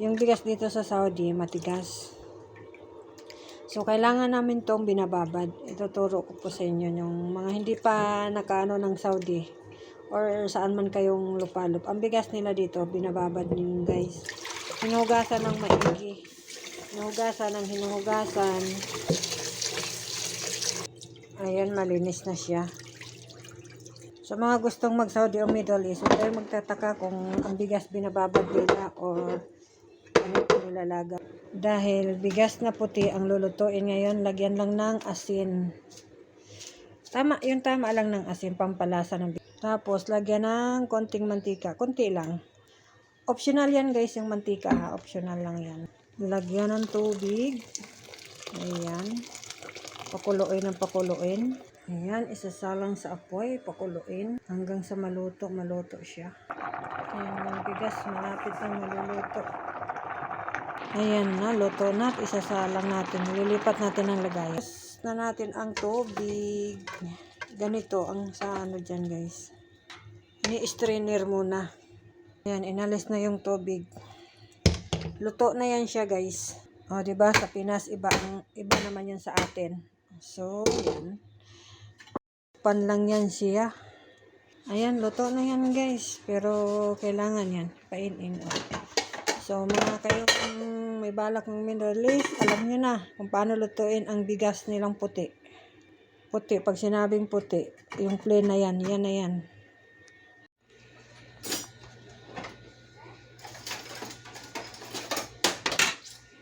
Yung bigas dito sa Saudi, matigas. So, kailangan namin tong binababad. Ituturo ko po sa inyo yung mga hindi pa nakaano ng Saudi or saan man kayong lupalop. Ang bigas nila dito, binababad ninyo guys. Hinugasan ng maigi. Hinugasan ng hinugasan. Ayan, malinis na siya. Sa mga gustong mag-Saudi o Middle East, huwag kayong magtataka kung ang bigas binababad nila or nilalaga. Dahil bigas na puti ang lulutuin ngayon, lagyan lang ng asin. Tama, yung tama lang ng asin, pampalasa ng bigas. Tapos, lagyan ng konting mantika. Konti lang. Optional yan guys, yung mantika ha. Optional lang yan. Lagyan ng tubig. Ayan. Pakuluin ng pakuluin. Ayan, isasalang sa apoy, pakuluin. Hanggang sa maluto, maluto siya. Ayan, yung bigas, malapit na maluluto. Ayan na, luto na. at Isasalang natin. Lilipat natin ang lagayan. Tapos na natin ang tubig. Ganito ang sa ano dyan guys. Ini-strainer muna. Ayan, inalis na yung tubig. Luto na yan siya guys. O, di ba Sa Pinas, iba, ang, iba naman yan sa atin. So, yan. Pan lang yan siya. Ayan, luto na yan guys. Pero, kailangan yan. Painin. O. So, mga kayo kung may balak ng Middle East, alam nyo na kung paano lutuin ang bigas nilang puti. Puti, pag sinabing puti, yung plain na yan, yan na yan.